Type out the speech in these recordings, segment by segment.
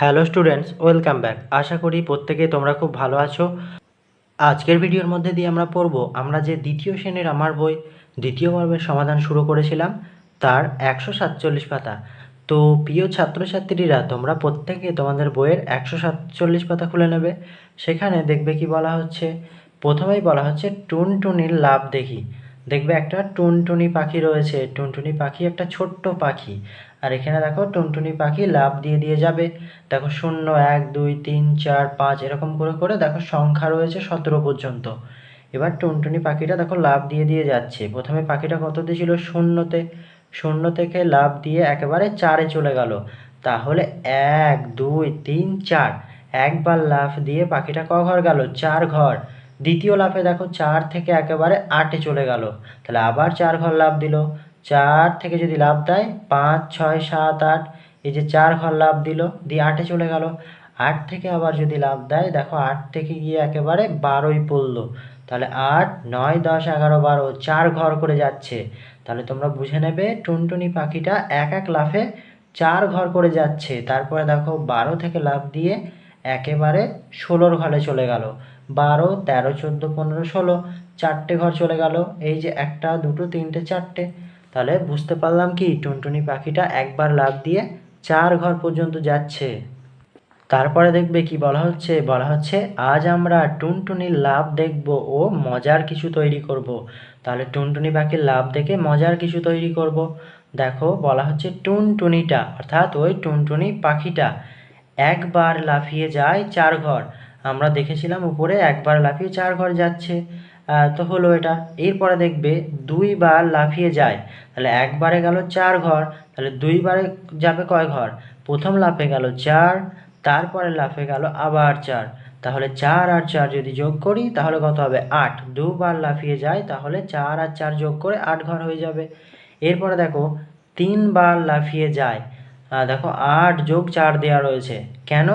Hello students, welcome back. আশা করি প্রত্যেকে তোমরা খুব ভালো আছো। আজকের ভিডিওর মধ্যে দিয়ে আমরা পড়ব, আমরা যে দ্বিতীয় শ্রেণির আমার বই, দ্বিতীয় পর্বের সমাধান শুরু করেছিলাম, তার একশো সাতচল্লিশ পাতা। তো প্রিয় ছাত্রছাত্রীরা, তোমরা প্রত্যেকে তোমাদের বইয়ের একশো সাতচল্লিশ পাতা খুলে নেবে। সেখানে দেখবে কি বলা হচ্ছে, প্রথমেই বলা হচ্ছে, টুনটুনির লাভ দেখি। দেখবে একটা টুনটুনি পাখি রয়েছে, টুনটুনি পাখি একটা ছোট্ট পাখি। আর এখানে দেখো টুনটুনি পাখি লাভ দিয়ে দিয়ে যাবে। দেখো শূন্য, এক, দুই, তিন, চার, পাঁচ, এরকম করে করে দেখো সংখ্যা রয়েছে সতেরো পর্যন্ত। এবার টুনটুনি পাখিটা দেখো লাভ দিয়ে দিয়ে যাচ্ছে। প্রথমে পাখিটা কততে ছিল শূন্যতে। শূন্য থেকে লাভ দিয়ে একেবারে চারে চলে গেল। তাহলে এক, দুই, তিন, চার। একবার লাফ দিয়ে পাখিটা ক ঘর গেল? চার ঘর। দ্বিতীয় লাফে দেখো চার থেকে একেবারে আটে চলে গেল। তাহলে আবার চার ঘর লাভ দিল। চার থেকে যদি লাভ দেয়, পাঁচ, ছয়, সাত, আট, এই যে চার ঘর লাভ দিল, দিয়ে আটে চলে গেল। আট থেকে আবার যদি লাভ দেয়, দেখো আট থেকে গিয়ে একেবারে বারোই পড়ল। তাহলে আট, নয়, দশ, এগারো, বারো, চার ঘর করে যাচ্ছে। তাহলে তোমরা বুঝে নেবে, টুনটুনি পাখিটা এক এক লাফে চার ঘর করে যাচ্ছে। তারপরে দেখো বারো থেকে লাফ দিয়ে একেবারে ষোলোর ঘরে চলে গেল। বারো, তেরো, চোদ্দ, পনেরো, ষোলো, চারটে ঘর চলে গেল। এই যে একটা, দুটো, তিনটে, চারটে। তাহলে বুঝতে পারলাম কি টুনটুনি পাখিটা একবার লাফ দিয়ে চার ঘর পর্যন্ত যাচ্ছে তারপরে দেখবে কি বলা হচ্ছে বলা হচ্ছে, আজ আমরা টুনটুনির লাভ দেখব ও মজার কিছু তৈরি করব। তাহলে টুনটুনি পাখির লাভ দেখে মজার কিছু তৈরি করব। দেখো, বলা হচ্ছে টুনটুনিটা, অর্থাৎ ওই টুনটুনি পাখিটা একবার লাফিয়ে যায় চার ঘর আমরা দেখেছিলাম উপরে একবার লাফিয়ে চার ঘর যাচ্ছে তো হলো এটা। এরপরে দেখবে দুইবার লাফিয়ে যায়। তাহলে একবারে গেল চার ঘর, তাহলে দুইবারে যাবে কয় ঘর? প্রথম লাফে গেল চার, তারপরে লাফে গেল আবার চার। তাহলে চার আর চার যদি যোগ করি, তাহলে কত হবে? আট। দুবার লাফিয়ে যায়, তাহলে চার আর চার যোগ করে আট ঘর হয়ে যাবে। এরপরে দেখো, তিনবার লাফিয়ে যায়। দেখো আট যোগ চার দেওয়া রয়েছে। কেন?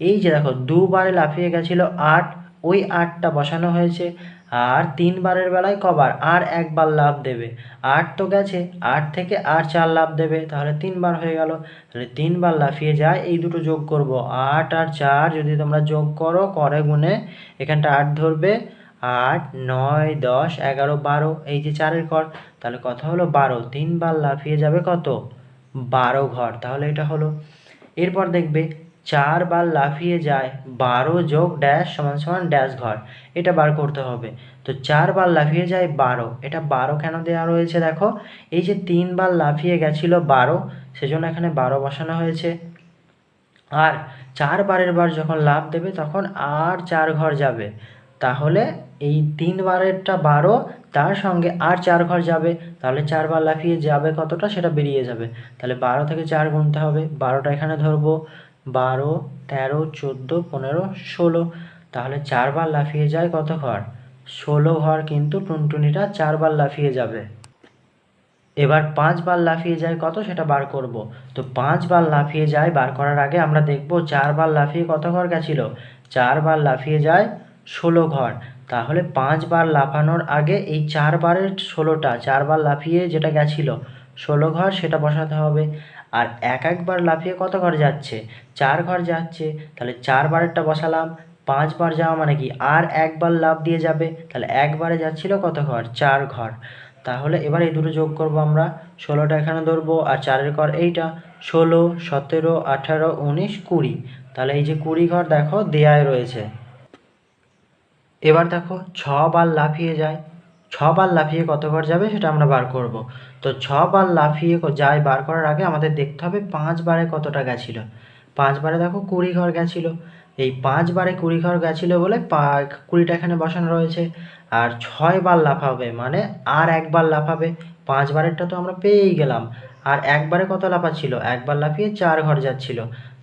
এই যে দেখো, দুবারে লাফিয়ে গেছিল আট, ওই আটটা বসানো হয়েছে। আর তিনবারের বেলায় কবার, আর একবার লাভ দেবে। আট তো গেছে, আট থেকে আর চার লাভ দেবে, তাহলে তিনবার হয়ে গেল। তাহলে তিনবার লাফিয়ে যায়, এই দুটো যোগ করব। আট আর চার যদি তোমরা যোগ করো, করে গুণে এখানটা আট ধরবে। আট, নয়, দশ, এগারো, বারো, এই যে চারের ঘর, তাহলে কথা হলো বারো। তিনবার লাফিয়ে যাবে কত? বারো ঘর। তাহলে এটা হলো। এরপর দেখবে চারবার লাফিয়ে যায়, বারো যোগ ড্যাশ সমান সমান ড্যাশ ঘর। এটা বার করতে হবে। তো চারবার লাফিয়ে যায় বারো। এটা বারো কেন দেওয়া রয়েছে দেখো? এই যে তিনবার লাফিয়ে গেছিল বারো, সেজন্য এখানে বারো বসানো হয়েছে। আর চার বারের বার যখন লাভ দেবে, তখন আর চার ঘর যাবে। তাহলে এই তিন বারেরটা বারো, তার সঙ্গে আর চার ঘর যাবে। তাহলে চারবার লাফিয়ে যাবে কতটা? সেটা বেরিয়ে যাবে। তাহলে বারো থেকে চার গুনতে হবে। বারোটা এখানে ধরবো। বারো, তেরো, চোদ্দ, পনেরো, ষোলো। তাহলে চারবার লাফিয়ে যায় কত ঘর? ষোলো ঘর কিন্তু টুনটুনিটা চারবার লাফিয়ে যাবে। এবার পাঁচবার লাফিয়ে যায় কত? সেটা বার করব। তো পাঁচবার লাফিয়ে যায়, বার করার আগে আমরা দেখব চারবার লাফিয়ে কত ঘর গেছিল? চারবার লাফিয়ে যায় ষোলো ঘর। তাহলে পাঁচবার লাফানোর আগে এই চারবারের ষোলোটা, চারবার লাফিয়ে যেটা গেছিল, ষোলো ঘর সেটা বসাতে হবে। আর এক একবার লাফিয়ে কত ঘর যাচ্ছে? চার ঘর যাচ্ছে। তাহলে চারবারেরটা বসালাম। পাঁচবার যাওয়া মানে কি? আর একবার লাফ দিয়ে যাবে। তাহলে একবারে যাচ্ছিল কত ঘর? চার ঘর। তাহলে এবার এই দুটো যোগ করব আমরা। ষোলোটা এখানে ধরবো আর চারের ঘর এইটা। ষোলো, সতেরো, আঠারো, উনিশ, কুড়ি। তাহলে এই যে কুড়ি ঘর দেখো দেয়ায় রয়েছে। এবার দেখো ছবার লাফিয়ে যায়। ছবার লাফিয়ে কত ঘর যাবে সেটা আমরা বার করব। তো ছবার লাফিয়ে যায় বার করার আগে আমাদের দেখতে হবে পাঁচবারে কতটা গেছিল। পাঁচবারে দেখো কুড়ি ঘর গেছিল। এই পাঁচবারে কুড়ি ঘর গেছিল বলে পা কুড়িটা এখানে বসানো রয়েছে। আর ছয়বার লাফাবে মানে আর একবার লাফাবে। পাঁচবারেরটা তো আমরা পেয়েই গেলাম। আর একবারে কত লাফা ছিল একবার লাফিয়ে চার ঘর যাচ্ছিল।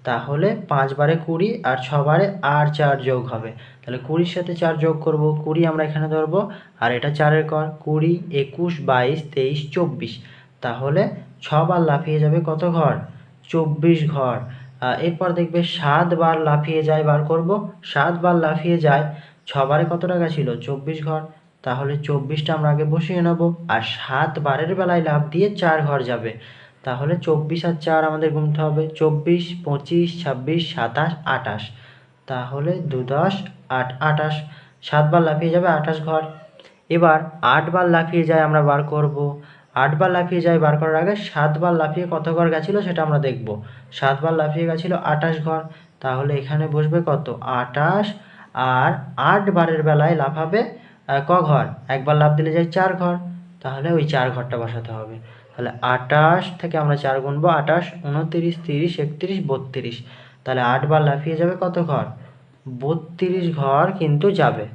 তাহলে পাঁচবারে কুড়ি আর ছবারে আর চার যোগ হবে। তাহলে কুড়ির সাথে চার যোগ করব, কুড়ি আমরা এখানে ধরবো, আর এটা চারের কর, কুড়ি, একুশ, বাইশ, তেইশ, চব্বিশ। তাহলে ছবার লাফিয়ে যাবে কত ঘর? চব্বিশ ঘর। এরপর দেখবে সাতবার লাফিয়ে যায়, বার করব সাতবার লাফিয়ে যায় ছবারে কত টাকা ছিল? চব্বিশ ঘর। তাহলে চব্বিশটা আমরা আগে বসিয়ে নেব, আর সাত বারের বেলায় লাফ দিয়ে চার ঘর যাবে। তাহলে চব্বিশ আর চার আমাদের গুনতে হবে। চব্বিশ, পঁচিশ, ছাব্বিশ, সাতাশ আটাশ তাহলে দু দশ আট আটাশ সাতবার লাফিয়ে যাবে আটাশ ঘর। এবার আটবার লাফিয়ে যায় আমরা বার করব। আটবার লাফিয়ে যায় বার করার আগে সাতবার লাফিয়ে কত ঘর গেছিল সেটা আমরা দেখব। সাতবার লাফিয়ে গেছিল আটাশ ঘর। তাহলে এখানে বসবে কত? আটাশ আর আট বারের বেলায় লাফাবে ক ঘর? একবার লাফ দিলে যায় চার ঘর। তাহলে ওই চার ঘরটা বসাতে হবে। তাহলে আটাশ থেকে আমরা চার গুনবো আটাশ, উনতিরিশ, তিরিশ, একত্রিশ, বত্রিশ। তাহলে আটবার লাফিয়ে যাবে কত ঘর? বত্রিশ ঘর কিন্তু যাবে।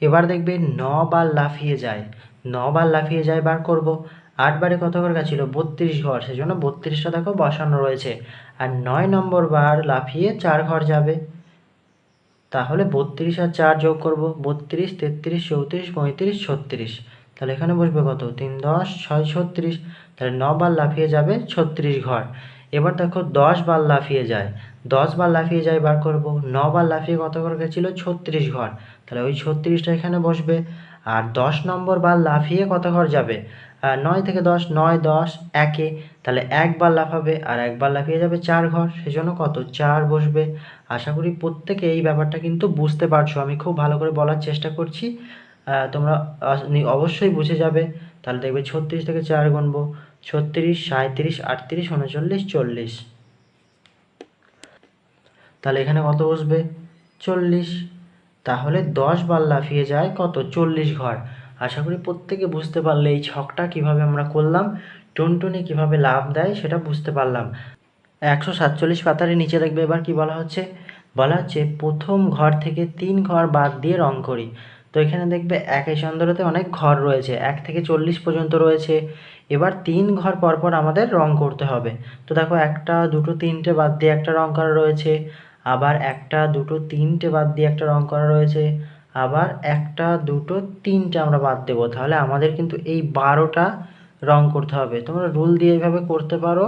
এবার দেখবে ন বার লাফিয়ে যায়। ন বার লাফিয়ে যায় বার করব। আটবারে কত ঘর গেছিল? বত্রিশ ঘর। সেজন্য বত্রিশটা দেখো বসানো রয়েছে। আর নয় নম্বর বার লাফিয়ে চার ঘর যাবে। তাহলে বত্রিশ আর চার যোগ করব। বত্রিশ, তেত্রিশ, চৌত্রিশ, পঁয়ত্রিশ, ছত্রিশ। তাহলে এখানে বসবে কত? তিন দশ, ছয় ছত্রিশ, তাহলে বার লাফিয়ে যাবে ছত্রিশ ঘর। এবার দেখো দশ বার লাফিয়ে যায়। দশ বার লাফিয়ে যায় বার করব। বার লাফিয়ে কত ঘর গেছিল? ছত্রিশ ঘর। তাহলে ওই ছত্রিশটা এখানে বসবে। আর দশ নম্বর বার লাফিয়ে কত ঘর যাবে? নয় থেকে দশ, নয়, দশ, একে। তাহলে একবার লাফাবে আর একবার লাফিয়ে যাবে চার ঘর। সেজন্য কত? চার বসবে। আশা করি প্রত্যেকে এই ব্যাপারটা কিন্তু বুঝতে পারছ। আমি খুব ভালো করে বলার চেষ্টা করছি। তোমরা অবশ্যই বুঝে যাবে। তাহলে দেখবে ছত্রিশ থেকে চার গুনবো। ছত্রিশ সাঁত্রিশ আটত্রিশ, উনচল্লিশ, চল্লিশ। তাহলে এখানে কত বসবে? চল্লিশ। তাহলে দশ বার লাফিয়ে যায় কত? চল্লিশ ঘর। আশা করি প্রত্যেকে বুঝতে পারলে এই ছকটা কীভাবে আমরা করলাম, টুনটুনি কীভাবে লাভ দেয় সেটা বুঝতে পারলাম। একশো সাতচল্লিশ পাতারে নিচে দেখবে এবার কি বলা হচ্ছে? বলা হচ্ছে প্রথম ঘর থেকে তিন ঘর বাদ দিয়ে রং করি। তো এখানে দেখবে একই চন্দ্রতে অনেক ঘর রয়েছে। এক থেকে চল্লিশ পর্যন্ত রয়েছে। এবার তিন ঘর পর পর আমাদের রং করতে হবে। তো দেখো একটা, দুটো, তিনটে বাদ দিয়ে একটা রং করা রয়েছে। আবার একটা, দুটো, তিনটে বাদ দিয়ে একটা রং করা রয়েছে। আবার একটা, দুটো, তিনটে আমরা বাদ দেবো। তাহলে আমাদের কিন্তু এই বারোটা রং করতে হবে। তোমরা রুল দিয়ে এইভাবে করতে পারো,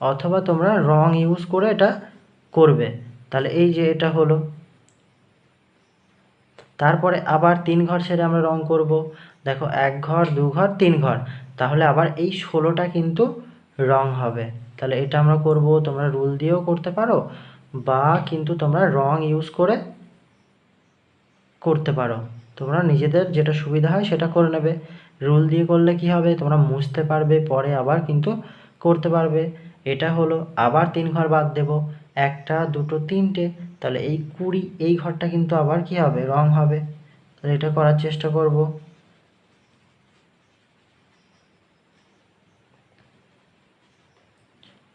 অথবা তোমরা রং ইউজ করে এটা করবে। তাহলে এই যে এটা হলো। তারপরে আবার তিন ঘর ছেড়ে আমরা রং করব। দেখো, এক ঘর, দু ঘর, তিন ঘর। তাহলে আবার এই ষোলোটা কিন্তু রং হবে। তাহলে এটা আমরা করব, তোমরা রুল দিয়েও করতে পারো, বা কিন্তু তোমরা রং ইউজ করে করতে পারো। তোমরা নিজেদের যেটা সুবিধা হয় সেটা করে নেবে। রুল দিয়ে করলে কি হবে? তোমরা মুছতে পারবে, পরে আবার কিন্তু করতে পারবে। এটা হলো, আবার তিন ঘর বাদ দেব। একটা, দুটো, তিনটে, তাহলে এই কুড়ি, এই ঘরটা কিন্তু আবার কি হবে? রং হবে। তাহলে এটা করার চেষ্টা করব।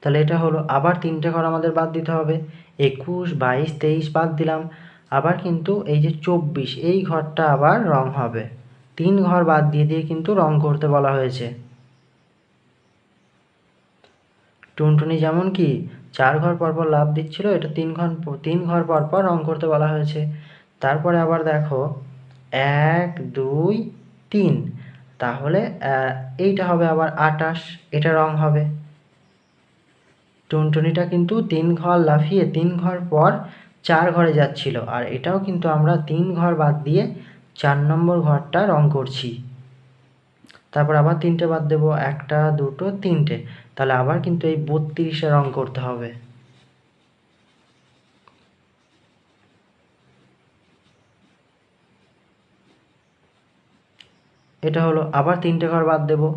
তাহলে এটা হলো, আবার তিনটে ঘর আমাদের বাদ দিতে হবে। একুশ, বাইশ, তেইশ বাদ দিলাম। আবার কিন্তু এই যে চব্বিশ, এই ঘরটা আবার রং হবে। তিন ঘর বাদ দিয়ে দিয়ে কিন্তু রং করতে বলা হয়েছে। টুনটুনি যেমন কি চার ঘর পর পর লাভ দিচ্ছিল, এটা তিন ঘর তিন ঘর পর পর রং করতে বলা হয়েছে। তারপরে আবার দেখো, এক, দুই, তিন। তাহলে এইটা হবে আবার আটাশ, এটা রং হবে। টুনটুনিটা কিন্তু তিন ঘর লাফিয়ে তিন ঘর পর চার ঘরে যাচ্ছিল, আর এটাও কিন্তু আমরা তিন ঘর বাদ দিয়ে চার নম্বর ঘরটা রং করছি। তারপর আবার তিনটে বাদ দেবো, একটা, দুটো, তিনটে। তাহলে আবার কিন্তু এই বত্রিশে রং করতে হবে। এটা হলো আবার তিনটে ঘর বাদ দেবো,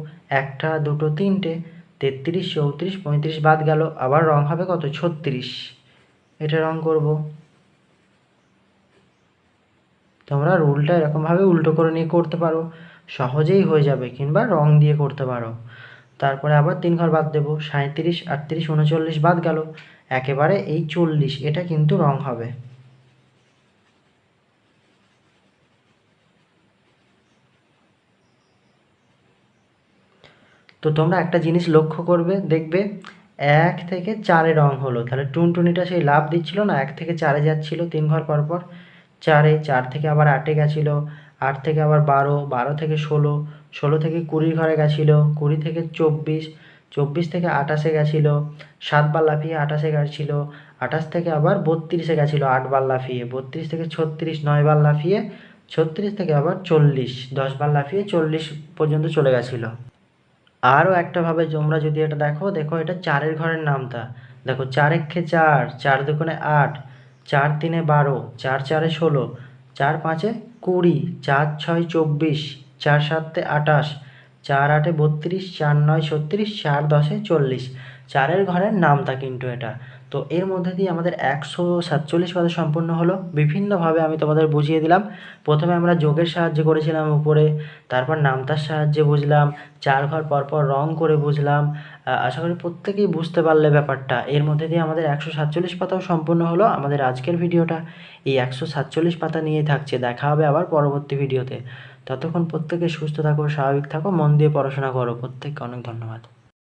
একটা, দুটো, তিনটে, তেত্রিশ, চৌত্রিশ, পঁয়ত্রিশ বাদ গেল, আবার রং হবে কত? ছত্রিশ। এটা রং করব। তোমরা রুলটা এরকমভাবে উল্টো করে নিয়ে করতে পারো। সহজেই হয়ে যাবে কিংবা রং দিয়ে করতে পারো। তারপরে আবার তিন ঘর বাদ দেবো। সাঁত্রিশ আটত্রিশ, উনচল্লিশ বাদ গেল। একেবারে এই চল্লিশ, এটা কিন্তু রং হবে। তো তোমরা একটা জিনিস লক্ষ্য করবে, দেখবে এক থেকে চারে রং হলো। তাহলে টুনটুনিটা সেই লাভ দিচ্ছিল না, এক থেকে চারে যাচ্ছিল তিন ঘর পর পর চারে, চার থেকে আবার আটে গেছিল। আট থেকে আবার বারো বারো থেকে ষোলো ষোলো থেকে কুড়ির ঘরে গেছিল, কুড়ি থেকে চব্বিশ চব্বিশ থেকে আটাশে গেছিল, সাতবার লাফিয়ে আটাশে গেছিল আটাশ থেকে আবার বত্রিশে গেছিল আটবার লাফিয়ে, বত্রিশ থেকে ছত্রিশ, নয়বার লাফিয়ে, ছত্রিশ থেকে আবার চল্লিশ, দশবার লাফিয়ে চল্লিশ পর্যন্ত চলে গেছিল। আরও একটাভাবে তোমরা যদি এটা দেখো দেখো এটা চারের ঘরের নামটা। দেখো চার একে চার চার দুগুণে আট, চার তিনে বারো, চার চারে ষোলো, চার পাঁচে কুড়ি, চার ছয় চব্বিশ, চার সাতে আটাশ, চার আটে বত্রিশ, চার নয় ছত্রিশ, চার দশে চল্লিশ। চারের ঘরের নামতা কিন্তু এটা। তো এর মধ্যে দিয়ে আমাদের একশো সাতচল্লিশ পাতা সম্পূর্ণ হলো। বিভিন্নভাবে আমি তোমাদের বুঝিয়ে দিলাম। প্রথমে আমরা যোগের সাহায্যে করেছিলাম উপরে, তারপর নামতার সাহায্যে বুঝলাম, চার ঘর পরপর রং করে বুঝলাম। আশা করি প্রত্যেকেই বুঝতে পারলে ব্যাপারটা। এর মধ্যে দিয়ে আমাদের একশো সাতচল্লিশ পাতাও সম্পূর্ণ হলো আমাদের আজকের ভিডিওটা। এই একশো সাতচল্লিশ পাতা নিয়েই থাকছে। দেখা হবে আবার পরবর্তী ভিডিওতে। ততক্ষণ প্রত্যেকে সুস্থ থাকো, স্বাভাবিক থাকো, মন দিয়ে পড়াশোনা করো। প্রত্যেককে অনেক ধন্যবাদ।